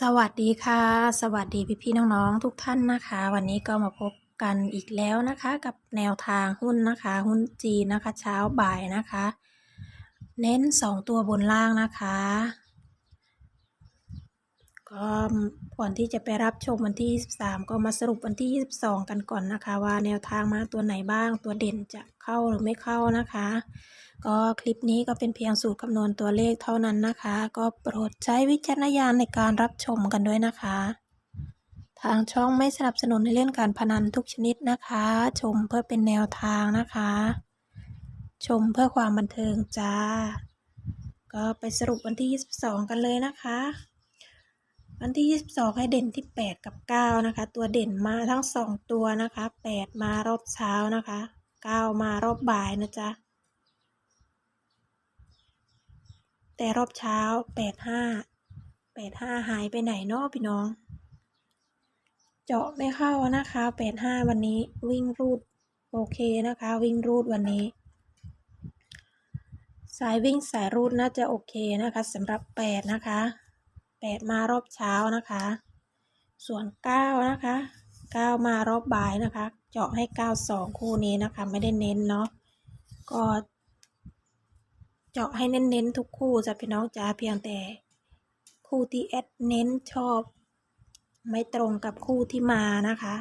สวัสดีค่ะ สวัสดีพี่พี่น้องๆทุกท่านนะคะ วันนี้ก็มาพบกันอีกแล้วนะคะ กับแนวทางหุ้นนะคะ หุ้นจีนนะคะ เช้าบ่ายนะคะ เน้น 2 ตัวบนล่างนะคะ ก็ก่อนที่จะไปรับชมวันที่ 23 ก็มาสรุปวันที่ 22 กันก่อนนะคะ ว่าแนวทางมาตัวไหนบ้างตัวเด่นจะเข้าหรือไม่เข้านะคะ ก็คลิปนี้ก็เป็นเพียงสูตรคำนวณตัวเลขเท่านั้นนะคะ ก็โปรดใช้วิจารณญาณในการรับชมกันด้วยนะคะ ทางช่องไม่สนับสนุนในเล่นการพนันทุกชนิดนะคะ ชมเพื่อเป็นแนวทางนะคะ ชมเพื่อความบันเทิงจ้าก็ไปสรุปวันที่ 22 กันเลยนะคะ วันที่ 22 ให้เด่นที่ 8 กับ 9 นะคะ ตัวเด่นมาทั้ง 2 ตัวนะคะ 8 มารอบเช้านะคะ 9 มารอบบ่ายนะจ๊ะ แต่รอบเช้า 85 85 หายไปไหนเนาะพี่น้อง เจาะไม่เข้านะคะ 85 วันนี้วิ่งรูดโอเคนะคะ วิ่งรูดวันนี้ สายวิ่งสายรูดน่าจะโอเคนะคะสำหรับ 8 นะคะ 8มารอบเช้านะคะ ส่วน9นะคะ9มารอบบ่ายนะคะ เจาะให้92คู่นี้นะคะ ไม่ได้เน้นเนาะก็เจาะให้เน้นๆทุกคู่จะพี่น้องจ้าเพียงแต่คู่ที่แอดเน้นชอบ ไม่ตรงกับคู่ที่มานะคะ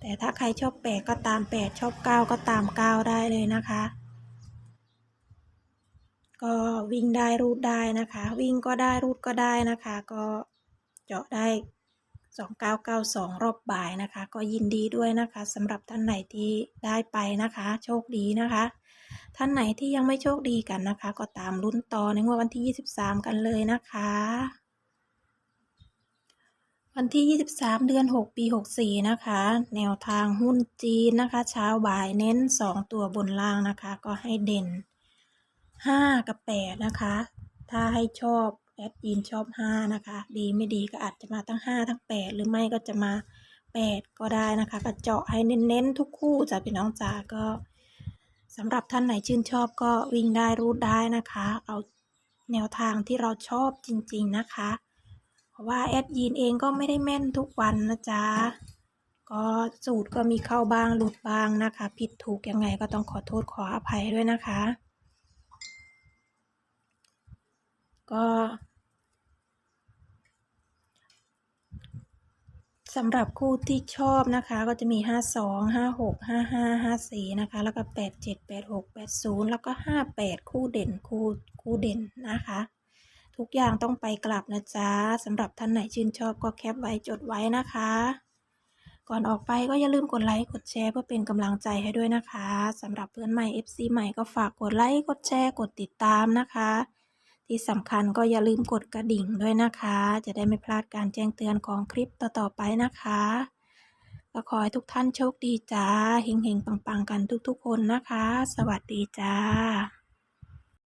แต่ถ้าใครชอบแปดก็ตามแปดชอบเก้าก็ตามเก้าได้เลยนะคะ ก็วิ่งได้รูดได้นะคะ วิ่งก็ได้รูดก็ได้นะคะ ก็เจาะได้สองเก้าเก้าสองรอบบ่ายนะคะ ก็ยินดีด้วยนะคะสำหรับท่านไหนที่ได้ไปนะคะ โชคดีนะคะ ท่านไหนที่ยังไม่โชคดีกันนะคะ ก็ตามลุ้นต่อในงวดวันที่ 23 กันเลยนะคะวันที่ 23 เดือน 6 ปี 64 นะคะ แนวทางหุ้นจีนนะคะ เช้าบ่ายเน้น 2 ตัวบนล่างนะคะ ก็ให้เด่น 5กับ8นะคะ ถ้าให้ชอบแอดยินชอบ5นะคะ ดีไม่ดีก็อาจจะมาทั้ง5ทั้ง8หรือไม่ก็จะมา8ก็ได้นะคะก็เจาะให้เน้นๆทุกคู่จ้ะพี่น้องจ๋าก็สำหรับท่านไหนชื่นชอบก็วิ่งได้รูดได้นะคะ เอาแนวทางที่เราชอบจริง ๆนะคะ เพราะว่าแอดยีนเองก็ไม่ได้แม่นทุกวันนะจ๊ะ ก็สูตรก็มีเข้าบ้างหลุดบ้างนะคะ ผิดถูกยังไงก็ต้องขอโทษขออภัยด้วยนะคะ ก็สำหรับคู่ที่ชอบนะคะก็จะมี 52 56 55 54 นะคะ แล้วก็ 87 86 80 แล้วก็ 58 คู่เด่นคู่คู่เด่นนะคะ ทุกอย่างต้องไปกลับนะจ๊ะสำหรับท่านไหนชื่นชอบก็แคปไว้จดไว้นะคะ ก่อนออกไปก็อย่าลืมกดไลค์กดแชร์เพื่อเป็นกำลังใจให้ด้วยนะคะสำหรับเพื่อนใหม่ FC ใหม่ก็ฝากกดไลค์กดแชร์กดติดตามนะคะ ที่สำคัญก็อย่าลืมกดกระดิ่งด้วยนะคะ จะได้ไม่พลาดการแจ้งเตือนของคลิปต่อๆไปนะคะก็ขอให้ทุกท่านโชคดีจ้าเฮงๆปังๆกันทุกๆคนนะคะ สวัสดีจ้า